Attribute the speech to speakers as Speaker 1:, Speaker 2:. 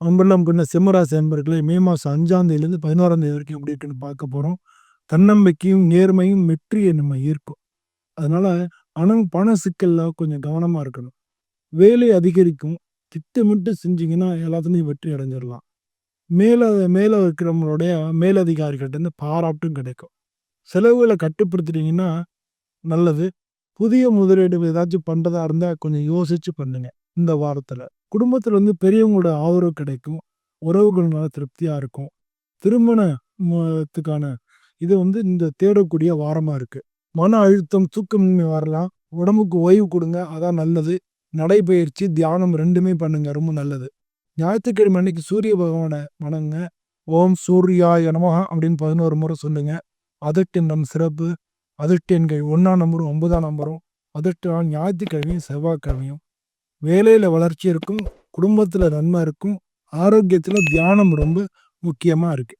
Speaker 1: அம்பலம் பின்ன சிம்மராசி அன்பர்களே மே மாதம் அஞ்சாம் தேதியிலேருந்து பதினோராம் தேதி வரைக்கும் எப்படி இருக்குன்னு பார்க்க போகிறோம் தன்னம்பிக்கையும் நேர்மையும் வெற்றியை நம்ம ஈர்க்கும் அதனால பணம் பண சிக்கல்ல கொஞ்சம் கவனமாக இருக்கணும். வேலை அதிகரிக்கும். திட்டமிட்டு செஞ்சீங்கன்னா எல்லாத்துலேயும் வெற்றி அடைஞ்சிடலாம். மேலே மேலே இருக்கிறவங்களுடைய மேலதிகாரிகிட்டேருந்து பாராட்டும் கிடைக்கும். செலவுகளை கட்டுப்படுத்துறீங்கன்னா நல்லது. புதிய முதலீடு ஏதாச்சும் பண்ணுறதா இருந்தால் கொஞ்சம் யோசிச்சு பண்ணுங்க. இந்த வாரத்தில். குடும்பத்தில் வந்து பெரியவங்களோட ஆதரவு கிடைக்கும். உறவுகள் நல்லா திருப்தியாக இருக்கும். திருமணத்துக்கான இது வந்து இந்த தேடக்கூடிய வாரமாக இருக்குது மன அழுத்தம் தூக்கமின்மை வரலாம். உடம்புக்கு ஓய்வு கொடுங்க. அதான் நல்லது. நடைபயிற்சி தியானம் ரெண்டுமே பண்ணுங்க. ரொம்ப நல்லது. ஞாயிற்றுக்கிழமை அன்னைக்கு சூரிய பகவானை வணங்க. ஓம் சூர்யாய நமஹ அப்படின்னு பதினோரு முறை சொல்லுங்க. அதட்டு நம் சிறப்பு. அதட்டு எண்கள் ஒன்றாம் நம்பரும் ஒன்பதாம் நம்பரும். அதட்டு ஞாயிற்றுக்கிழமையும் செவ்வாய்க்கிழமையும். வேலையில் வளர்ச்சி இருக்கும் குடும்பத்தில் நன்மை இருக்கும் ஆரோக்கியத்தில் தியானம் ரொம்ப முக்கியமாக இருக்கு.